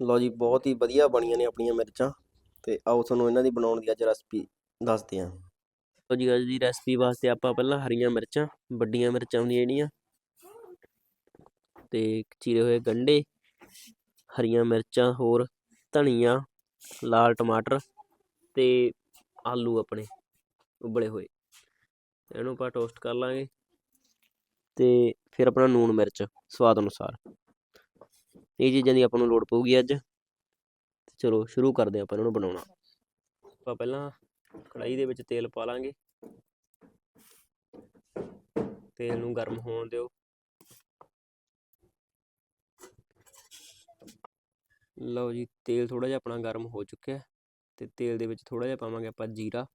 ਲਓ ਜੀ, ਬਹੁਤ ਹੀ ਵਧੀਆ ਬਣੀਆਂ ਨੇ ਆਪਣੀਆਂ ਮਿਰਚਾਂ ਤੇ ਆਓ ਤੁਹਾਨੂੰ ਇਹਨਾਂ ਦੀ ਬਣਾਉਣ ਦੀ ਅੱਜ ਰੈਸਪੀ ਦੱਸਦੇ ਹਾਂ। ਲਓ ਜੀ, ਅੱਜ ਦੀ ਰੈਸਪੀ ਵਾਸਤੇ ਆਪਾਂ ਪਹਿਲਾਂ ਹਰੀਆਂ ਮਿਰਚਾਂ, ਵੱਡੀਆਂ ਮਿਰਚਾਂ ਹੁੰਦੀਆਂ ਜਿਹੜੀਆਂ ਤੇ ਚੀਰੇ ਹੋਏ ਗੰਢੇ, ਹਰੀਆਂ ਮਿਰਚਾਂ, ਹੋਰ ਧਨੀਆ, ਲਾਲ ਟਮਾਟਰ ਤੇ ਆਲੂ ਆਪਣੇ ਉਬਲੇ ਹੋਏ। ਇਹਨੂੰ ਆਪਾਂ ਟੋਸਟ ਕਰ ਲਾਂਗੇ ਤੇ ਫਿਰ ਆਪਣਾ ਨੂਣ ਮਿਰਚ, ਸਵਾਦ ਅਨੁਸਾਰ। ਇਹ ਚੀਜ਼ਾਂ ਦੀ ਆਪਾਂ ਨੂੰ ਲੋੜ ਪਊਗੀ ਅੱਜ। ਚਲੋ, ਸ਼ੁਰੂ ਕਰਦੇ ਹਾਂ ਆਪਾਂ ਇਹਨਾਂ ਨੂੰ ਬਣਾਉਣਾ। ਆਪਾਂ ਪਹਿਲਾਂ ਕੜਾਈ ਦੇ ਵਿੱਚ ਤੇਲ ਪਾ ਲਾਂਗੇ। ਤੇਲ ਨੂੰ ਗਰਮ ਹੋਣ ਦਿਓ। ਲਓ ਜੀ, ਤੇਲ ਥੋੜਾ ਜਿਹਾ ਆਪਣਾ ਗਰਮ ਹੋ ਚੁੱਕਿਆ ਹੈ। ਤੇ ਤੇਲ ਦੇ ਵਿੱਚ ਥੋੜਾ ਜਿਹਾ ਪਾਵਾਂਗੇ ਆਪਾਂ ਜੀਰਾ।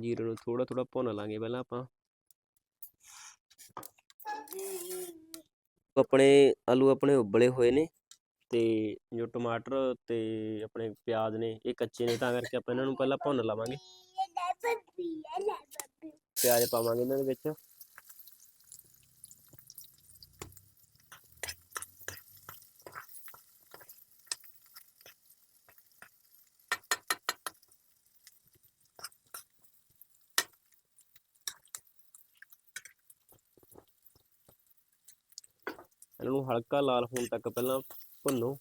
ਜੀਰੇ ਨੂੰ ਥੋੜਾ ਥੋੜਾ ਭੁੰਨ ਲਾਂਗੇ ਪਹਿਲਾਂ ਆਪਾਂ। ਆਪਣੇ ਆਲੂ ਆਪਣੇ ਉਬਲੇ ਹੋਏ ਨੇ ਤੇ ਜੋ ਟਮਾਟਰ ਤੇ ਆਪਣੇ ਪਿਆਜ਼ ਨੇ ਇਹ ਕੱਚੇ ਨੇ ਤਾਂ ਕਰਕੇ ਆਪਾਂ ਇਹਨਾਂ ਨੂੰ ਪਹਿਲਾਂ ਭੁੰਨ ਲਵਾਂਗੇ। ਪਿਆਜ਼ ਪਾਵਾਂਗੇ ਇਹਨਾਂ ਦੇ ਵਿੱਚ। ਨੂੰ ਹਲਕਾ ਲਾਲ ਹੋਣ ਤੱਕ ਪਹਿਲਾਂ ਭੁੰਨੋ।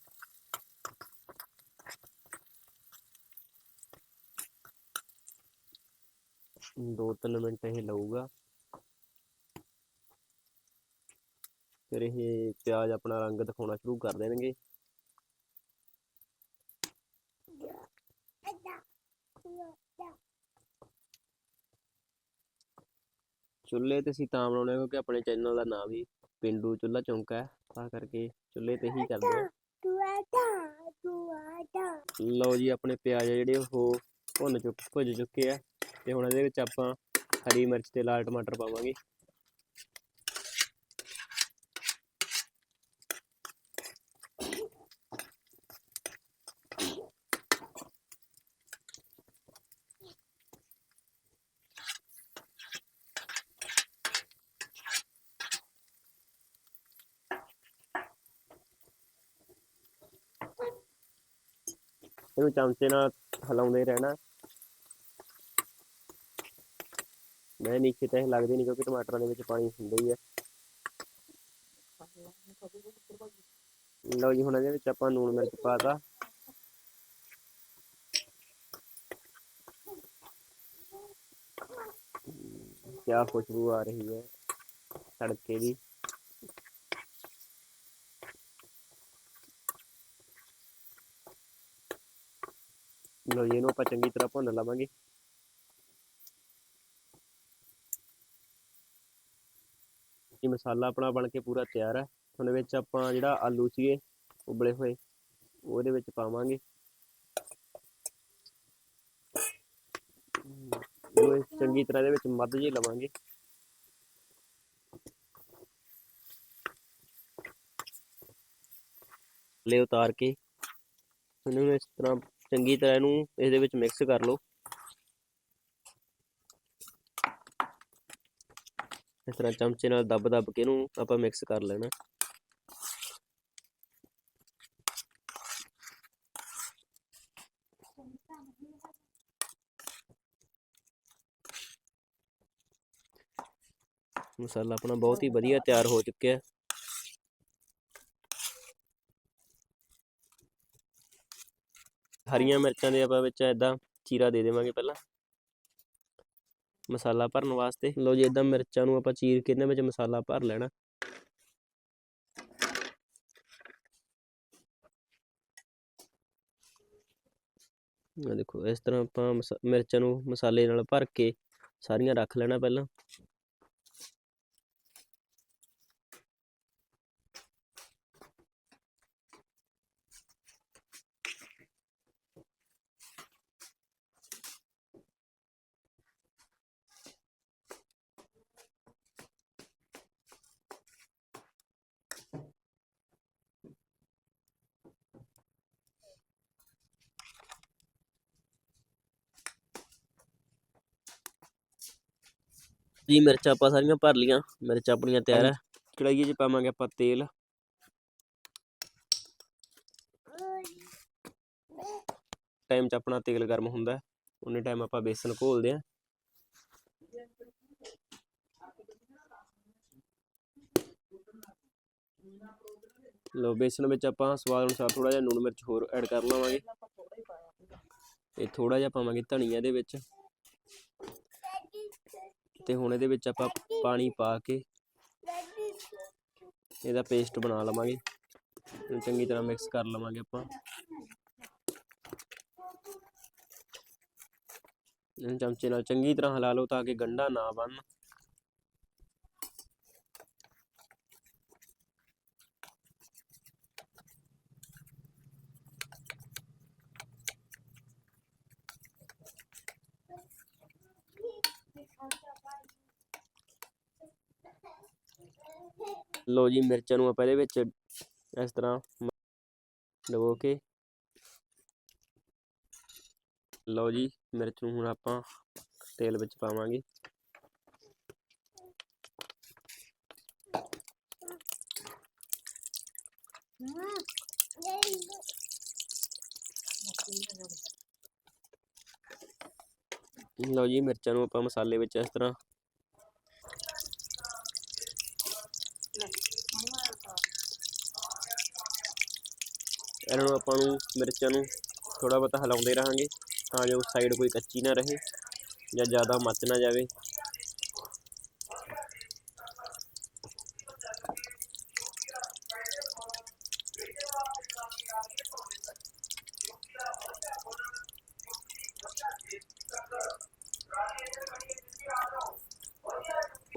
ਦੋ ਤਿੰਨ ਮਿੰਟ ਇਹ ਲਊਗਾ। ਫਿਰ ਇਹ ਪਿਆਜ਼ ਆਪਣਾ ਰੰਗ ਦਿਖਾਉਣਾ ਸ਼ੁਰੂ ਕਰ ਦੇਣਗੇ। ਚੁੱਲ੍ਹੇ ਤੇ ਅਸੀਂ ਤਾਂ ਬਣਾਉਣੇ ਕਿਉਂਕਿ ਆਪਣੇ ਚੈਨਲ ਦਾ ਨਾਮ ਵੀ ਪਿੰਡੂ ਚੁੱਲ੍ਹਾ ਚੌਂਕਾ ਹੈ, ਤਾਂ ਕਰਕੇ ਚੁੱਲ੍ਹੇ ਤੇ ਹੀ ਕਰਦੇ ਆ ਲਓ ਜੀ, ਆਪਣੇ ਪਿਆਜ਼ ਆ ਜਿਹੜੇ, ਉਹ ਭੁੰਨ ਚੁੱਕ ਭੁੱਜ ਚੁੱਕੇ ਆ ਤੇ ਹੁਣ ਇਹਦੇ ਵਿੱਚ ਆਪਾਂ ਹਰੀ ਮਿਰਚ ਤੇ ਲਾਲ ਟਮਾਟਰ ਪਾਵਾਂਗੇ। ਇਹਨੂੰ ਚਮਚੇ ਨਾਲ ਹਿਲਾਉਂਦੇ ਰਹਿਣਾ। ਮੈਂ ਨੀਚੇ ਤਾਂ ਲੱਗਦੇ ਲੱਗਦੀ ਨਹੀਂ ਕਿਉਂਕਿ ਟਮਾਟਰਾਂ ਦੇ ਵਿੱਚ ਪਾਣੀ ਹੁੰਦਾ ਹੀ ਹੈ ਲਓ ਜੀ, ਹੁਣ ਇਹਦੇ ਵਿੱਚ ਆਪਾਂ ਲੂਣ ਮਿਰਚ ਪਾਤਾ ਕਿਆ ਖੁਸ਼ਬੂ ਆ ਰਹੀ ਹੈ ਤੜਕੇ ਦੀ। ਲਓ ਜੀ ਇਹਨੂੰ ਆਪਾਂ ਚੰਗੀ ਤਰ੍ਹਾਂ ਭੁੰਨ ਲਵਾਂਗੇ ਇਹ ਮਸਾਲਾ ਆਪਣਾ ਬਣ ਕੇ ਪੂਰਾ ਤਿਆਰ ਹੈ ਹੁਣ ਵਿੱਚ ਆਪਾਂ ਜਿਹੜਾ ਆਲੂ ਸੀਗੇ ਉਬਲੇ ਹੋਏ ਉਹਦੇ ਵਿੱਚ ਪਾਵਾਂਗੇ ਇਹਨੂੰ ਚੰਗੀ ਤਰ੍ਹਾਂ ਦੇ ਵਿੱਚ ਮੱਧ ਜੇ ਲਵਾਂਗੇ ਲੈ ਉਤਾਰ ਕੇ ਇਹਨੂੰ ਇਸ ਤਰ੍ਹਾਂ ਚੰਗੀ ਤਰ੍ਹਾਂ ਇਹਨੂੰ ਇਹਦੇ ਵਿੱਚ ਮਿਕਸ ਕਰ ਲਓ। ਇਸ ਤਰ੍ਹਾਂ ਚਮਚੇ ਨਾਲ ਦੱਬ ਦੱਬ ਕੇ ਇਹਨੂੰ ਆਪਾਂ ਮਿਕਸ ਕਰ ਲੈਣਾ। ਮਸਾਲਾ ਆਪਣਾ ਬਹੁਤ ਹੀ ਵਧੀਆ ਤਿਆਰ ਹੋ ਚੁੱਕਿਆ। ਹੈ ਹਰੀਆਂ ਮਿਰਚਾਂ ਦੇ ਆਪਾਂ ਵਿੱਚ ਇਦਾਂ ਚੀਰਾ ਦੇ ਦੇਵਾਂਗੇ ਪਹਿਲਾਂ। ਮਸਾਲਾ ਭਰਨ ਵਾਸਤੇ। ਲਓ ਜੀ ਇਦਾਂ ਮਿਰਚਾਂ ਨੂੰ ਆਪਾਂ ਚੀਰ ਕੇ ਇਹਨਾਂ ਵਿੱਚ ਮਸਾਲਾ ਭਰ ਲੈਣਾ। ਆ ਦੇਖੋ, ਇਸ ਤਰ੍ਹਾਂ ਆਪਾਂ ਮਸਾ- ਮਿਰਚਾਂ ਨੂੰ ਮਸਾਲੇ ਨਾਲ ਭਰ ਕੇ ਸਾਰੀਆਂ ਰੱਖ ਲੈਣਾ ਪਹਿਲਾਂ। ਜੀ, ਮਿਰਚਾਂ ਆਪਾਂ ਸਾਰੀਆਂ ਭਰ ਲੀਆਂ ਮਿਰਚਾਂ ਆਪਣੀਆਂ ਤਿਆਰ ਹੈ ਕੜਾਈਏ 'ਚ ਪਾਵਾਂਗੇ ਆਪਾਂ ਤੇਲ। ਟਾਈਮ 'ਚ ਆਪਣਾ ਤੇਲ ਗਰਮ ਹੁੰਦਾ। ਉਨੇ ਟਾਈਮ ਆਪਾਂ ਬੇਸਨ ਘੋਲਦੇ ਆਂ। ਲੋ ਬੇਸਨ ਵਿੱਚ ਆਪਾਂ ਸਵਾਦ ਅਨੁਸਾਰ ਥੋੜਾ ਜਿਹਾ ਲੂਣ ਮਿਰਚ ਹੋਰ ਐਡ ਕਰ ਲਵਾਂਗੇ। ਤੇ ਥੋੜਾ ਜਿਹਾ ਪਾਵਾਂਗੇ ਧਨੀਆ ਦੇ ਵਿੱਚ। ਤੇ ਹੁਣ ਇਹਦੇ ਵਿੱਚ ਆਪਾਂ ਪਾਣੀ ਪਾ ਕੇ ਇਹਦਾ ਪੇਸਟ ਬਣਾ ਲਵਾਂਗੇ। ਚੰਗੀ ਤਰ੍ਹਾਂ ਮਿਕਸ ਕਰ ਲਵਾਂਗੇ ਆਪਾਂ। ਇਹਨੂੰ ਚਮਚੇ ਨਾਲ ਚੰਗੀ ਤਰ੍ਹਾਂ ਹਿਲਾ ਲਓ ਤਾਂ ਕਿ ਗੰਢਾ ਨਾ ਬਣ ਲੋ ਜੀ, ਮਿਰਚਾਂ ਨੂੰ ਆਪਾਂ ਇਹਦੇ ਵਿੱਚ ਇਸ ਤਰ੍ਹਾਂ ਡਬੋ ਕੇ। ਲਓ ਜੀ, ਮਿਰਚ ਨੂੰ ਹੁਣ ਆਪਾਂ ਤੇਲ ਵਿੱਚ ਪਾਵਾਂਗੇ। ਲਓ ਜੀ, ਮਿਰਚਾਂ ਨੂੰ ਆਪਾਂ ਮਸਾਲੇ ਵਿੱਚ ਇਸ ਤਰ੍ਹਾਂ ਇਹਨਾਂ ਨੂੰ ਆਪਾਂ ਨੂੰ ਮਿਰਚਾਂ ਨੂੰ ਥੋੜਾ ਬਹੁਤਾ ਹਿਲਾਉਂਦੇ ਰਹਾਂਗੇ ਤਾਂ ਜੋ ਸਾਈਡ ਕੋਈ ਕੱਚੀ ਨਾ ਰਹੇ ਜਾਂ ਜ਼ਿਆਦਾ ਮੱਚ ਨਾ ਜਾਵੇ।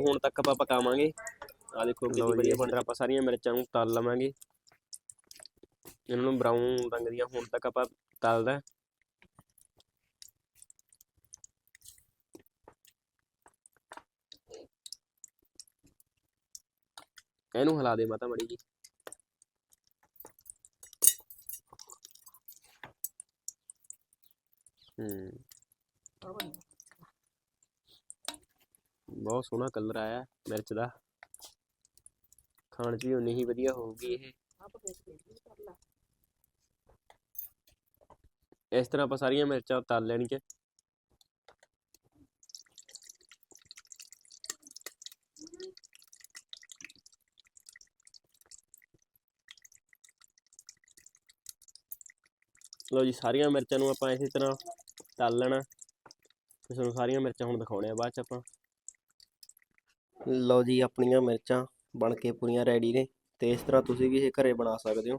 ਹੁਣ ਤੱਕ ਆਪਾਂ ਪਕਾਵਾਂਗੇ। ਆ ਦੇਖੋ ਕਿੰਨੀ ਵਧੀਆ ਬਣ ਰਿਹਾ ਆਪਾਂ ਸਾਰੀਆਂ ਮਿਰਚਾਂ ਨੂੰ ਤਲ ਲਵਾਂਗੇ। ਇਹਨਾਂ ਨੂੰ ਬਰਾਊਨ ਰੰਗ ਦੀਆਂ ਹੁਣ ਤੱਕ ਆਪਾਂ ਤਲਦਾ ਇਹਨੂੰ ਹਿਲਾ ਦੇ ਮਾਤਾ ਮੜੀ ਜੀ। ਹੂੰ। ਬਹੁਤ ਸੋਹਣਾ ਕਲਰ ਆਇਆ ਮਿਰਚ ਦਾ। ਖਾਣ 'ਚ ਵੀ ਉਨੀ ਹੀ ਵਧੀਆ ਹੋਊਗੀ ਇਹ। ਇਸ ਤਰ੍ਹਾਂ ਆਪਾਂ ਸਾਰੀਆਂ ਮਿਰਚਾਂ ਤਲ ਲੈਣੀਆਂ। ਲਓ ਜੀ, ਸਾਰੀਆਂ ਮਿਰਚਾਂ ਨੂੰ ਆਪਾਂ ਇਸੇ ਤਰ੍ਹਾਂ ਤਲ ਲੈਣਾ। ਤੇ ਤੁਹਾਨੂੰ ਸਾਰੀਆਂ ਮਿਰਚਾਂ ਹੁਣ ਦਿਖਾਉਣੇ ਆ ਬਾਅਦ ਚ ਆਪਾਂ। ਲਓ ਜੀ, ਆਪਣੀਆਂ ਮਿਰਚਾਂ ਬਣ ਕੇ ਪੂਰੀਆਂ ਰੈਡੀ ਨੇ। ਤੇ ਇਸ ਤਰ੍ਹਾਂ ਤੁਸੀਂ ਵੀ ਇਹ ਘਰੇ ਬਣਾ ਸਕਦੇ ਹੋ।